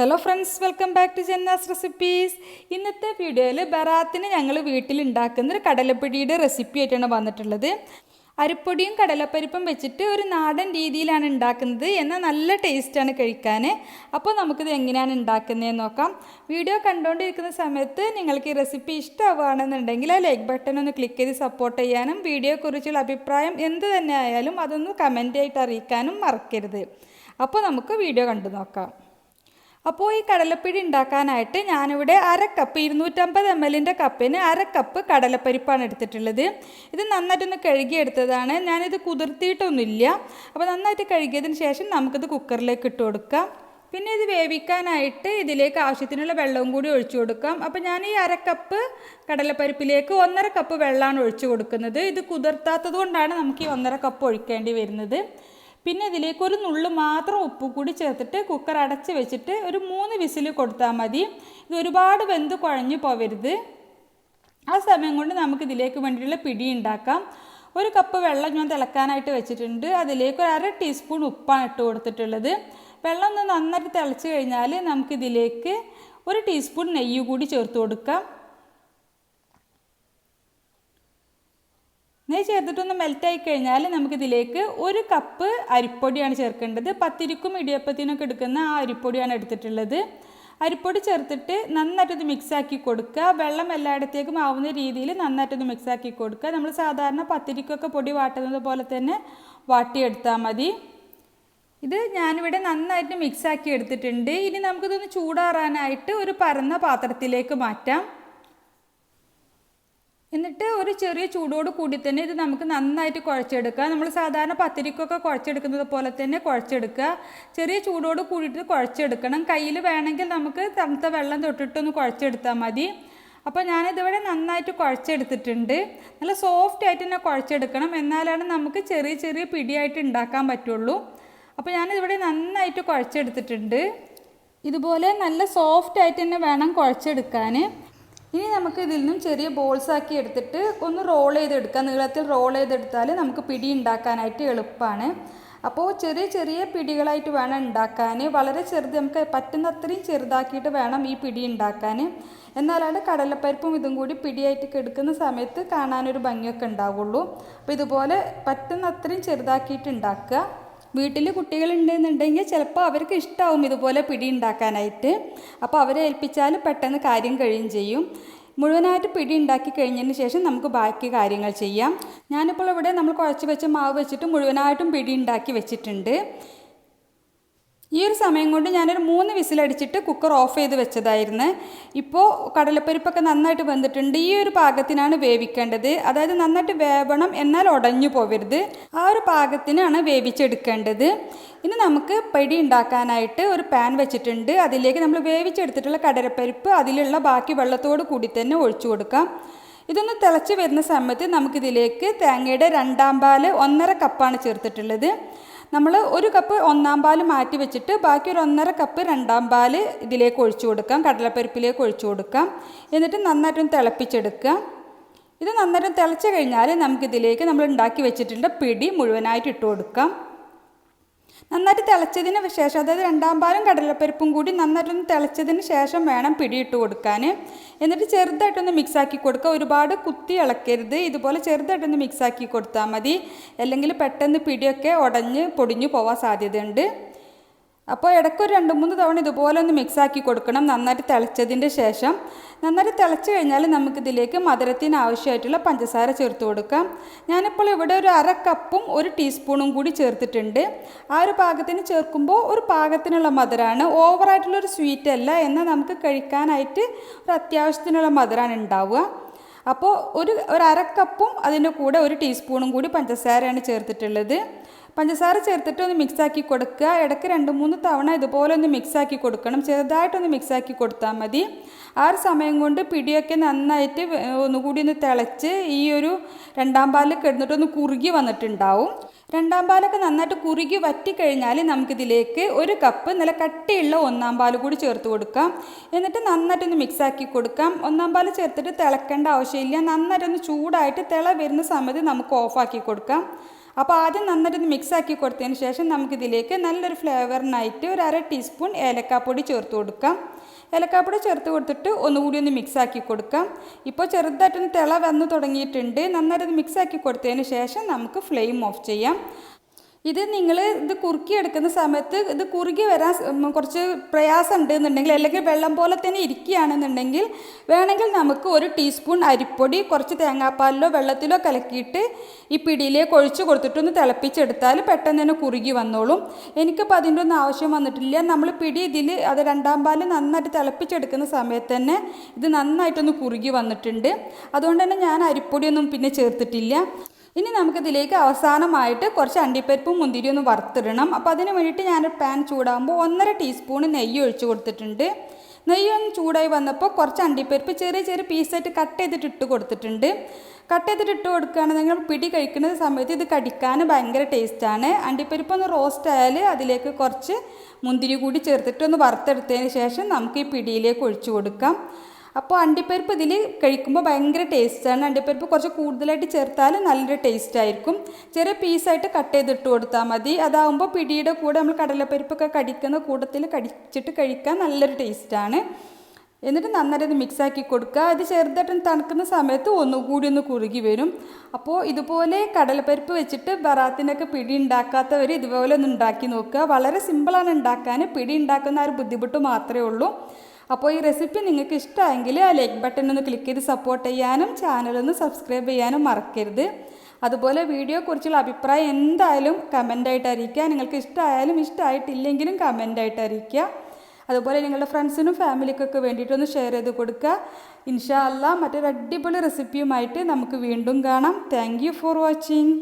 Hello friends welcome back to Janna's recipes ഇന്നത്തെ വീഡിയോയിൽ ബറാത്തിന് ഞങ്ങൾ ഒരു കടലപ്പൊടിയുടെ റെസിപ്പി ആയിട്ടാണ് വന്നിട്ടുള്ളത്. അരിപ്പൊടിയും കടലപ്പരിപ്പും വെച്ചിട്ട് ഒരു നാടൻ രീതിയിലാണ് ഉണ്ടാക്കുന്നത്. എന്നാൽ നല്ല ടേസ്റ്റാണ് കഴിക്കാൻ. അപ്പോൾ നമുക്കിത് എങ്ങനെയാണ് ഉണ്ടാക്കുന്നതെന്ന് നോക്കാം. വീഡിയോ കണ്ടുകൊണ്ടിരിക്കുന്ന സമയത്ത് നിങ്ങൾക്ക് ഈ റെസിപ്പി ഇഷ്ടമാവുകയാണെന്നുണ്ടെങ്കിൽ ആ ലൈക്ക് ബട്ടൺ ഒന്ന് ക്ലിക്ക് ചെയ്ത് സപ്പോർട്ട് ചെയ്യാനും വീഡിയോയെക്കുറിച്ചുള്ള അഭിപ്രായം എന്ത് തന്നെ ആയാലും അതൊന്ന് കമന്റ് ആയിട്ട് അറിയിക്കാനും മറക്കരുത്. അപ്പോൾ നമുക്ക് വീഡിയോ കണ്ടു നോക്കാം. അപ്പോൾ ഈ കടലപ്പിഴി ഉണ്ടാക്കാനായിട്ട് ഞാനിവിടെ അര കപ്പ് ഇരുന്നൂറ്റമ്പത് എം എല്ലിന്റെ കപ്പിന് അര കപ്പ് കടലപ്പരിപ്പാണ് എടുത്തിട്ടുള്ളത്. ഇത് നന്നായിട്ടൊന്ന് കഴുകിയെടുത്തതാണ്. ഞാനിത് കുതിർത്തിയിട്ടൊന്നുമില്ല. അപ്പോൾ നന്നായിട്ട് കഴുകിയതിന് ശേഷം നമുക്കിത് കുക്കറിലേക്ക് ഇട്ട് കൊടുക്കാം. പിന്നെ ഇത് വേവിക്കാനായിട്ട് ഇതിലേക്ക് ആവശ്യത്തിനുള്ള വെള്ളവും കൂടി ഒഴിച്ചു കൊടുക്കാം. അപ്പോൾ ഞാൻ ഈ അര കപ്പ് കടലപ്പരിപ്പിലേക്ക് ഒന്നര കപ്പ് വെള്ളമാണ് ഒഴിച്ചു കൊടുക്കുന്നത്. ഇത് കുതിർത്താത്തത് കൊണ്ടാണ് നമുക്ക് ഈ ഒന്നര കപ്പ് ഒഴിക്കേണ്ടി വരുന്നത്. പിന്നെ ഇതിലേക്ക് ഒരു നുള്ളു മാത്രം ഉപ്പ് കൂടി ചേർത്തിട്ട് കുക്കർ അടച്ച് വെച്ചിട്ട് ഒരു മൂന്ന് വിസിൽ കൊടുത്താൽ മതി. ഇത് ഒരുപാട് വെന്ത് കുഴഞ്ഞു പോവരുത്. ആ സമയം കൊണ്ട് നമുക്ക് ഇതിലേക്ക് വേണ്ടിയിട്ടുള്ള പിടി ഉണ്ടാക്കാം. ഒരു കപ്പ് വെള്ളം ഞാൻ തിളക്കാനായിട്ട് വെച്ചിട്ടുണ്ട്. അതിലേക്ക് ഒരു അര ടീസ്പൂൺ ഉപ്പാണ് ഇട്ട് കൊടുത്തിട്ടുള്ളത്. വെള്ളം ഒന്ന് നന്നായിട്ട് തിളച്ച് കഴിഞ്ഞാൽ നമുക്കിതിലേക്ക് ഒരു ടീസ്പൂൺ നെയ്യ് കൂടി ചേർത്ത് കൊടുക്കാം. നെയ്യ് ചേർത്തിട്ടൊന്ന് മെൽറ്റായി കഴിഞ്ഞാൽ നമുക്കിതിലേക്ക് ഒരു കപ്പ് അരിപ്പൊടിയാണ് ചേർക്കേണ്ടത്. പത്തിരിക്കും ഇടിയപ്പത്തിനൊക്കെ എടുക്കുന്ന ആ അരിപ്പൊടിയാണ് എടുത്തിട്ടുള്ളത്. അരിപ്പൊടി ചേർത്തിട്ട് നന്നായിട്ടൊന്ന് മിക്സാക്കി കൊടുക്കുക. വെള്ളം എല്ലായിടത്തേക്കും ആവുന്ന രീതിയിൽ നന്നായിട്ടൊന്ന് മിക്സാക്കി കൊടുക്കുക. നമ്മൾ സാധാരണ പത്തിരിക്കൊക്കെ പൊടി വാട്ടുന്നത് പോലെ തന്നെ വാട്ടിയെടുത്താൽ മതി. ഇത് ഞാനിവിടെ നന്നായിട്ട് മിക്സാക്കി എടുത്തിട്ടുണ്ട്. ഇനി നമുക്കിതൊന്ന് ചൂടാറാനായിട്ട് ഒരു പരന്ന പാത്രത്തിലേക്ക് മാറ്റാം. എന്നിട്ട് ഒരു ചെറിയ ചൂടോട് കൂടി തന്നെ ഇത് നമുക്ക് നന്നായിട്ട് കുഴച്ചെടുക്കുക. നമ്മൾ സാധാരണ പത്തിരിക്കൊക്കെ കുഴച്ചെടുക്കുന്നത് പോലെ തന്നെ കുഴച്ചെടുക്കുക. ചെറിയ ചൂടോട് കൂടിയിട്ട് കുഴച്ചെടുക്കണം. കയ്യിൽ വേണമെങ്കിൽ നമുക്ക് തണുത്ത വെള്ളം തൊട്ടിട്ടൊന്ന് കുഴച്ചെടുത്താൽ മതി. അപ്പോൾ ഞാനിതിവിടെ നന്നായിട്ട് കുഴച്ചെടുത്തിട്ടുണ്ട്. നല്ല സോഫ്റ്റ് ആയിട്ട് തന്നെ കുഴച്ചെടുക്കണം. എന്നാലാണ് നമുക്ക് ചെറിയ ചെറിയ പിടിയായിട്ട് ഉണ്ടാക്കാൻ പറ്റുള്ളൂ. അപ്പോൾ ഞാനിതിവിടെ നന്നായിട്ട് കുഴച്ചെടുത്തിട്ടുണ്ട്. ഇതുപോലെ നല്ല സോഫ്റ്റ് ആയിട്ട് തന്നെ വേണം കുഴച്ചെടുക്കാൻ. ഇനി നമുക്ക് ഇതിൽ നിന്നും ചെറിയ ബോൾസ് ആക്കി എടുത്തിട്ട് ഒന്ന് റോൾ ചെയ്തെടുക്കാം. നീളത്തിൽ റോൾ ചെയ്തെടുത്താൽ നമുക്ക് പിടി ഉണ്ടാക്കാനായിട്ട് എളുപ്പമാണ് അപ്പോൾ ചെറിയ ചെറിയ പിടികളായിട്ട് വേണം ഉണ്ടാക്കാൻ. വളരെ ചെറുത് നമുക്ക് പറ്റുന്ന അത്രയും ചെറുതാക്കിയിട്ട് വേണം ഈ പിടി ഉണ്ടാക്കാൻ. എന്നാലാണ് കടലപ്പരിപ്പും ഇതും കൂടി പിടിയായിട്ട് കെടുക്കുന്ന സമയത്ത് കാണാനൊരു ഭംഗിയൊക്കെ ഉണ്ടാവുള്ളൂ. അപ്പോൾ ഇതുപോലെ പറ്റുന്ന അത്രയും ചെറുതാക്കിയിട്ട് ഉണ്ടാക്കുക. വീട്ടിൽ കുട്ടികളുണ്ടെന്നുണ്ടെങ്കിൽ ചിലപ്പോൾ അവർക്ക് ഇഷ്ടമാവും ഇതുപോലെ പിടി ഉണ്ടാക്കാനായിട്ട്. അപ്പോൾ അവരെ ഏൽപ്പിച്ചാൽ പെട്ടെന്ന് കാര്യം കഴിയും ചെയ്യും. മുഴുവനായിട്ട് പിടി ഉണ്ടാക്കി കഴിഞ്ഞതിന് ശേഷം നമുക്ക് ബാക്കി കാര്യങ്ങൾ ചെയ്യാം. ഞാനിപ്പോൾ ഇവിടെ നമ്മൾ കുഴച്ച് വെച്ച മാവ് വെച്ചിട്ട് മുഴുവനായിട്ടും പിടി ഉണ്ടാക്കി വെച്ചിട്ടുണ്ട്. ഈ ഒരു സമയം കൊണ്ട് ഞാനൊരു മൂന്ന് വിസിലടിച്ചിട്ട് കുക്കർ ഓഫ് ചെയ്ത് വെച്ചതായിരുന്നു. ഇപ്പോൾ കടലപ്പരിപ്പൊക്കെ നന്നായിട്ട് വെന്തിട്ടുണ്ട്. ഈ ഒരു പാകത്തിനാണ് വേവിക്കേണ്ടത്. അതായത് നന്നായിട്ട് വേവണം എന്നാൽ ഉടഞ്ഞു പോവരുത്. ആ ഒരു പാകത്തിനാണ് വേവിച്ചെടുക്കേണ്ടത്. ഇനി നമുക്ക് പൊടി ഉണ്ടാക്കാനായിട്ട് ഒരു പാൻ വെച്ചിട്ടുണ്ട്. അതിലേക്ക് നമ്മൾ വേവിച്ചെടുത്തിട്ടുള്ള കടലപ്പരിപ്പ് അതിലുള്ള ബാക്കി വെള്ളത്തോട് കൂടി തന്നെ ഒഴിച്ചു കൊടുക്കാം. ഇതൊന്ന് തിളച്ച് വരുന്ന സമയത്ത് നമുക്കിതിലേക്ക് തേങ്ങയുടെ രണ്ടാം പാൽ ഒന്നര കപ്പാണ് ചേർത്തിട്ടുള്ളത്. നമ്മൾ ഒരു കപ്പ് ഒന്നാം പാൽ മാറ്റി വെച്ചിട്ട് ബാക്കി ഒരു ഒന്നര കപ്പ് രണ്ടാം പാൽ ഇതിലേക്ക് ഒഴിച്ചു കൊടുക്കാം. കടലപ്പരിപ്പിലേക്ക് ഒഴിച്ചു കൊടുക്കാം. എന്നിട്ട് നന്നായിട്ടൊന്ന് തിളപ്പിച്ചെടുക്കുക. ഇത് നന്നായിട്ട് തിളച്ച് കഴിഞ്ഞാൽ നമുക്കിതിലേക്ക് നമ്മൾ ഉണ്ടാക്കി വെച്ചിട്ടുള്ള പിടി മുഴുവനായിട്ട് ഇട്ട് കൊടുക്കാം. നന്നായിട്ട് തിളച്ചതിന് ശേഷം അതായത് രണ്ടാം പാലും കടലപ്പരിപ്പും കൂടി നന്നായിട്ടൊന്ന് തിളച്ചതിന് ശേഷം വേണം പിടിയിട്ട് കൊടുക്കാൻ. എന്നിട്ട് ചെറുതായിട്ടൊന്ന് മിക്സാക്കി കൊടുക്കുക. ഒരുപാട് കുത്തി ഇളക്കരുത്. ഇതുപോലെ ചെറുതായിട്ടൊന്ന് മിക്സാക്കി കൊടുത്താൽ മതി. അല്ലെങ്കിൽ പെട്ടെന്ന് പിടിയൊക്കെ ഉടഞ്ഞ് പൊടിഞ്ഞു പോവാൻ സാധ്യതയുണ്ട്. അപ്പോൾ ഇടയ്ക്ക് ഒരു രണ്ട് മൂന്ന് തവണ ഇതുപോലെ ഒന്ന് മിക്സാക്കി കൊടുക്കണം. നന്നായിട്ട് തിളച്ചതിന്റെ ശേഷം നന്നായിട്ട് തിളച്ച് കഴിഞ്ഞാൽ നമുക്കിതിലേക്ക് മധുരത്തിന് ആവശ്യമായിട്ടുള്ള പഞ്ചസാര ചേർത്ത് കൊടുക്കാം. ഞാനിപ്പോൾ ഇവിടെ ഒരു അര കപ്പും ഒരു ടീസ്പൂണും കൂടി ചേർത്തിട്ടുണ്ട്. ആ ഒരു പാകത്തിന് ചേർക്കുമ്പോൾ ഒരു പാകത്തിനുള്ള മധുരമാണ്. ഓവറായിട്ടുള്ളൊരു സ്വീറ്റ് അല്ല എന്നാൽ നമുക്ക് കഴിക്കാനായിട്ട് ഒരു അത്യാവശ്യത്തിനുള്ള മധുരമാണ് ഉണ്ടാവുക. അപ്പോൾ ഒരു ഒരു അര കപ്പും അതിന്റെ കൂടെ ഒരു ടീസ്പൂണും കൂടി പഞ്ചസാരയാണ് ചേർത്തിട്ടുള്ളത്. പഞ്ചസാര ചേർത്തിട്ട് ഒന്ന് മിക്സാക്കി കൊടുക്കുക. ഇടയ്ക്ക് രണ്ട് മൂന്ന് തവണ ഇതുപോലെ ഒന്ന് മിക്സാക്കി കൊടുക്കണം. ചെറുതായിട്ടൊന്ന് മിക്സാക്കി കൊടുത്താൽ മതി. ആ ഒരു സമയം കൊണ്ട് പിടിയൊക്കെ നന്നായിട്ട് ഒന്നുകൂടി ഒന്ന് തിളച്ച് ഈ ഒരു രണ്ടാം പാലിൽ കിടന്നിട്ടൊന്ന് കുറുകി വന്നിട്ടുണ്ടാവും. രണ്ടാം പാലൊക്കെ നന്നായിട്ട് കുറുകി വറ്റിക്കഴിഞ്ഞാൽ നമുക്കിതിലേക്ക് ഒരു കപ്പ് നല്ല കട്ടിയുള്ള ഒന്നാം പാൽ കൂടി ചേർത്ത് കൊടുക്കാം. എന്നിട്ട് നന്നായിട്ടൊന്ന് മിക്സാക്കി കൊടുക്കാം. ഒന്നാം പാൽ ചേർത്തിട്ട് തിളക്കേണ്ട ആവശ്യമില്ല. നന്നായിട്ടൊന്ന് ചൂടായിട്ട് തിള വരുന്ന സമയത്ത് നമുക്ക് ഓഫാക്കി കൊടുക്കാം. അപ്പോൾ ആദ്യം നന്നായിട്ട് മിക്സ് ആക്കി കൊടുത്തതിന് ശേഷം നമുക്കിതിലേക്ക് നല്ലൊരു ഫ്ലേവറിനായിട്ട് ഒരു അര ടീസ്പൂൺ ഏലക്കാപ്പൊടി ചേർത്ത് കൊടുക്കാം. ഏലക്കാപ്പൊടി ചേർത്ത് കൊടുത്തിട്ട് ഒന്നുകൂടി ഒന്ന് മിക്സ് ആക്കി കൊടുക്കാം. ഇപ്പോൾ ചെറുതായിട്ടൊന്ന് തിള വന്ന് തുടങ്ങിയിട്ടുണ്ട്. നന്നായിട്ട് മിക്സ് ആക്കി കൊടുത്തതിന് ശേഷം നമുക്ക് ഫ്ലെയിം ഓഫ് ചെയ്യാം. ഇത് നിങ്ങൾ ഇത് കുറുക്കി എടുക്കുന്ന സമയത്ത് ഇത് കുറുകി വരാൻ കുറച്ച് പ്രയാസം ഉണ്ട് എന്നുണ്ടെങ്കിൽ അല്ലെങ്കിൽ വെള്ളം പോലെ തന്നെ ഇരിക്കുകയാണെന്നുണ്ടെങ്കിൽ വേണമെങ്കിൽ നമുക്ക് ഒരു ടീസ്പൂൺ അരിപ്പൊടി കുറച്ച് തേങ്ങാപ്പാലിലോ വെള്ളത്തിലോ കലക്കിയിട്ട് ഈ പിടിയിലേക്ക് ഒഴിച്ച് കൊടുത്തിട്ടൊന്ന് തിളപ്പിച്ചെടുത്താൽ പെട്ടെന്ന് തന്നെ കുറുകി വന്നോളും. എനിക്കിപ്പോൾ അതിന്റെ ഒന്നും ആവശ്യം വന്നിട്ടില്ല. നമ്മൾ പിടി ഇതിൽ അത് രണ്ടാം പാൽ നന്നായിട്ട് തിളപ്പിച്ചെടുക്കുന്ന സമയത്ത് തന്നെ ഇത് നന്നായിട്ടൊന്ന് കുറുകി വന്നിട്ടുണ്ട്. അതുകൊണ്ട് തന്നെ ഞാൻ അരിപ്പൊടിയൊന്നും പിന്നെ ചേർത്തിട്ടില്ല. ഇനി നമുക്കിതിലേക്ക് അവസാനമായിട്ട് കുറച്ച് അണ്ടിപ്പരിപ്പും മുന്തിരിയും ഒന്ന് വറുത്തിടണം. അപ്പോൾ അതിന് വേണ്ടിയിട്ട് ഞാൻ പാൻ ചൂടാകുമ്പോൾ ഒന്നര ടീസ്പൂൺ നെയ്യ് ഒഴിച്ചു കൊടുത്തിട്ടുണ്ട്. നെയ്യ് ഒന്ന് ചൂടായി വന്നപ്പോൾ കുറച്ച് അണ്ടിപ്പരിപ്പ് ചെറിയ ചെറിയ പീസായിട്ട് കട്ട് ചെയ്തിട്ട് ഇട്ട് കൊടുത്തിട്ടുണ്ട്. കട്ട് ചെയ്തിട്ട് ഇട്ട് കൊടുക്കുകയാണെങ്കിൽ പിടി കഴിക്കുന്ന സമയത്ത് ഇത് കടിക്കാൻ ഭയങ്കര ടേസ്റ്റാണ് അണ്ടിപ്പരിപ്പ് ഒന്ന് റോസ്റ്റ് ആയാൽ അതിലേക്ക് കുറച്ച് മുന്തിരി കൂടി ചേർത്തിട്ട് ഒന്ന് വറുത്തെടുത്തതിന് ശേഷം നമുക്ക് ഈ പിടിയിലേക്ക് ഒഴിച്ചു കൊടുക്കാം. അപ്പോൾ അണ്ടിപ്പരിപ്പ് ഇതിൽ കഴിക്കുമ്പോൾ ഭയങ്കര ടേസ്റ്റാണ്. അണ്ടിപ്പരിപ്പ് കുറച്ച് കൂടുതലായിട്ട് ചേർത്താൽ നല്ലൊരു ടേസ്റ്റ് ആയിരിക്കും. ചെറിയ പീസായിട്ട് കട്ട് ചെയ്തിട്ട് കൊടുത്താൽ മതി. അതാകുമ്പോൾ പിടിയുടെ കൂടെ നമ്മൾ കടലപ്പരിപ്പൊക്കെ കടിക്കുന്ന കൂട്ടത്തിൽ കടിച്ചിട്ട് കഴിക്കാൻ നല്ലൊരു ടേസ്റ്റാണ് എന്നിട്ട് നന്നായിട്ട് മിക്സ് ആക്കി കൊടുക്കുക. അത് ചെറുതായിട്ടൊന്ന് തണുക്കുന്ന സമയത്ത് ഒന്നുകൂടി ഒന്ന് കുറുകി വരും. അപ്പോൾ ഇതുപോലെ കടലപ്പരിപ്പ് വെച്ചിട്ട് ബറാത്തിനൊക്കെ പിടി ഉണ്ടാക്കാത്തവർ ഇതുപോലെ ഒന്ന് ഉണ്ടാക്കി നോക്കുക. വളരെ സിമ്പിളാണ് ഉണ്ടാക്കാൻ പിടി ഉണ്ടാക്കുന്ന ആ ഒരു ബുദ്ധിമുട്ട് മാത്രമേ ഉള്ളൂ. അപ്പോൾ ഈ റെസിപ്പി നിങ്ങൾക്ക് ഇഷ്ടമായെങ്കിൽ ആ ലൈക്ക് ബട്ടൺ ഒന്ന് ക്ലിക്ക് ചെയ്ത് സപ്പോർട്ട് ചെയ്യാനും ചാനലൊന്ന് സബ്സ്ക്രൈബ് ചെയ്യാനും മറക്കരുത്. അതുപോലെ വീഡിയോ കുറിച്ചുള്ള അഭിപ്രായം എന്തായാലും കമന്റായിട്ട് അറിയിക്കുക. നിങ്ങൾക്ക് ഇഷ്ടമായാലും ഇഷ്ടമായിട്ടില്ലെങ്കിലും കമന്റായിട്ട് അറിയിക്കുക. അതുപോലെ നിങ്ങളുടെ ഫ്രണ്ട്സിനും ഫാമിലിക്കൊക്കെ വേണ്ടിയിട്ടൊന്ന് ഷെയർ ചെയ്ത് കൊടുക്കുക. ഇൻഷാ അല്ലാ മറ്റൊരു അടിപൊളി റെസിപ്പിയുമായിട്ട് നമുക്ക് വീണ്ടും കാണാം. Thank for watching